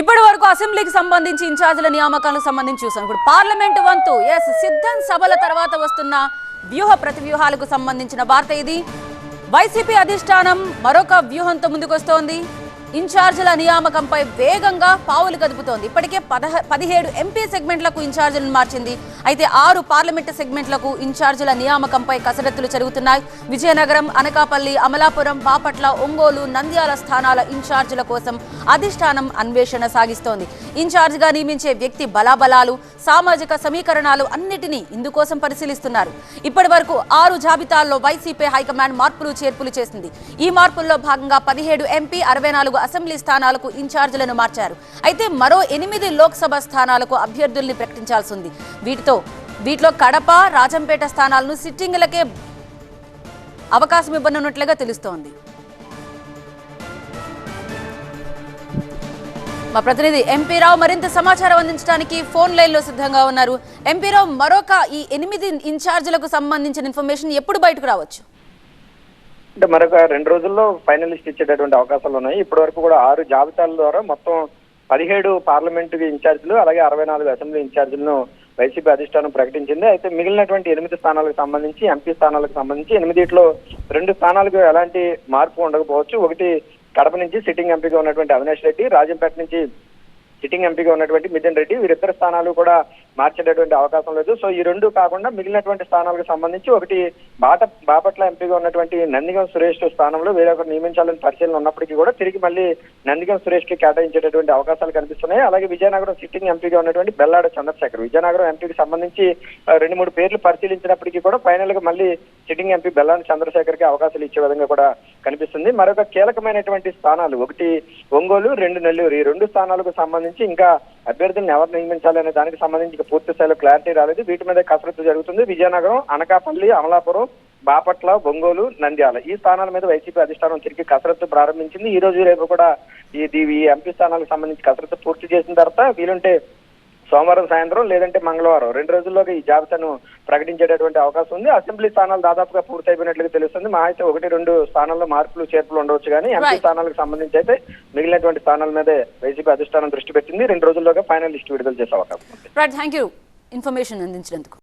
ఇప్పటి వరకు అసెంబ్లీకి సంబంధించి ఇన్ఛార్జీల నియామకాలకు సంబంధించి చూసాం. ఇప్పుడు పార్లమెంటు వంతు ఎస్ సిద్ధం సభల తర్వాత వస్తున్న వ్యూహ ప్రతివ్యూహాలకు సంబంధించిన వార్త ఇది. వైసీపీ అధిష్టానం మరొక వ్యూహంతో ముందుకొస్తోంది. ఇన్ఛార్జీల నియామకంపై వేగంగా పావులు కదుపుతోంది. ఇప్పటికే పదహ పదిహేడు ఎంపీ సెగ్మెంట్లకు ఇన్ఛార్జీలను మార్చింది. అయితే ఆరు పార్లమెంటు సెగ్మెంట్లకు ఇన్ఛార్జీల నియామకంపై కసరత్తులు జరుగుతున్నాయి. విజయనగరం అనకాపల్లి అమలాపురం బాపట్ల ఒంగోలు నంద్యాల స్థానాల ఇన్ఛార్జీల కోసం అధిష్టానం అన్వేషణ సాగిస్తోంది. ఇన్ఛార్జిగా నియమించే వ్యక్తి బలాబలాలు సామాజిక సమీకరణాలు అన్నిటినీ ఇందుకోసం పరిశీలిస్తున్నారు. ఇప్పటి వరకు ఆరు జాబితాల్లో వైసీపీ హైకమాండ్ మార్పులు చేర్పులు చేసింది. ఈ మార్పుల్లో భాగంగా పదిహేడు ఎంపీ అరవై నాలుగు అసెంబ్లీ స్థానాలకు ఇన్ఛార్జీలను మార్చారు. అయితే మరో ఎనిమిది లోక్సభ స్థానాలకు అభ్యర్థుల్ని ప్రకటించాల్సి ఉంది వీటితో వీటిలో కడప రాజంపేట స్థానాలను సిట్టింగులకే అవకాశం ఇవ్వనున్నట్లుగా తెలుస్తోంది. మా ప్రతినిధి ఎంపీ రావు మరింత సమాచారం అందించడానికి ఫోన్ లైన్లో సిద్ధంగా ఉన్నారు. ఎంపీ రావు మరొక ఈ ఎనిమిది ఇన్ఛార్జీలకు సంబంధించిన ఇన్ఫర్మేషన్ ఎప్పుడు బయటకు రావచ్చు? అంటే మరొక రెండు రోజుల్లో ఫైనల్ లిస్ట్ ఇచ్చేటటువంటి అవకాశాలు ఉన్నాయి. ఇప్పటి వరకు కూడా ఆరు జాబితాల ద్వారా మొత్తం పదిహేడు పార్లమెంటు ఇన్ఛార్జీలు అలాగే అరవై నాలుగు అసెంబ్లీ ఇన్ఛార్జీలను వైసీపీ అధిష్టానం ప్రకటించింది. అయితే మిగిలినటువంటి ఎనిమిది స్థానాలకు సంబంధించి ఎంపీ స్థానాలకు సంబంధించి ఎనిమిదిట్లో రెండు స్థానాలకు ఎలాంటి మార్పు ఉండకపోవచ్చు. ఒకటి కడప నుంచి సిట్టింగ్ ఎంపీగా ఉన్నటువంటి అవినాష్ రెడ్డి రాజంపేట నుంచి సిట్టింగ్ ఎంపీగా ఉన్నటువంటి మిథున్ రెడ్డి వీరిద్దరు స్థానాలు కూడా మార్చేటటువంటి అవకాశం లేదు. సో ఈ రెండు కాకుండా మిగిలినటువంటి స్థానాలకు సంబంధించి ఒకటి బాట బాపట్ల ఎంపీగా ఉన్నటువంటి నందిగం సురేష్ స్థానంలో వేరొకరు నియమించాలని పరిశీలన ఉన్నప్పటికీ కూడా తిరిగి మళ్ళీ నందిగం సురేష్కి కేటాయించేటటువంటి అవకాశాలు కనిపిస్తున్నాయి. అలాగే విజయనగరం సిట్టింగ్ ఎంపీగా ఉన్నటువంటి బెల్లాడ చంద్రశేఖర్. విజయనగరం ఎంపీకి సంబంధించి రెండు మూడు పేర్లు పరిశీలించినప్పటికీ కూడా ఫైనల్గా మళ్ళీ సిట్టింగ్ ఎంపీ బెల్లాడ చంద్రశేఖర్కి అవకాశాలు ఇచ్చే విధంగా కూడా కనిపిస్తుంది. మరొక కీలకమైనటువంటి స్థానాలు ఒకటి ఒంగోలు రెండు నెల్లూరు. ఈ రెండు స్థానాలకు సంబంధించి ఇంకా అభ్యర్థులను ఎవరు నియమించాలి అనే దానికి సంబంధించి పూర్తి స్థాయిలో క్లారిటీ రాలేదు. వీటి మీద కసరత్తు జరుగుతుంది. విజయనగరం అనకాపల్లి అమలాపురం బాపట్ల ఒంగోలు నంద్యాల. ఈ స్థానాల మీద వైసీపీ అధిష్టానం తిరిగి కసరత్తు ప్రారంభించింది. ఈ రోజు రేపు కూడా ఈ ఎంపీ స్థానాలకు సంబంధించి కసరత్తు పూర్తి చేసిన తర్వాత వీలుంటే సోమవారం సాయంత్రం లేదంటే మంగళవారం. రెండు రోజుల్లోగా ఈ జాబితాను ప్రకటించేటటువంటి అవకాశం ఉంది. అసెంబ్లీ స్థానాలు దాదాపుగా పూర్తయిపోయినట్లుగా తెలుస్తుంది. మా అయితే ఒకటి రెండు స్థానాల్లో మార్పులు చేర్పులు ఉండవచ్చు కానీ ఎంపీ. స్థానాలకు సంబంధించి అయితే మిగిలినటువంటి స్థానాల మీదే వైసీపీ అధిష్టానం దృష్టి పెట్టింది. రెండు రోజుల్లోగా ఫైనల్ లిస్ట్ విడుదల చేసే అవకాశం ఇన్ఫర్మేషన్ అందించినందుకు.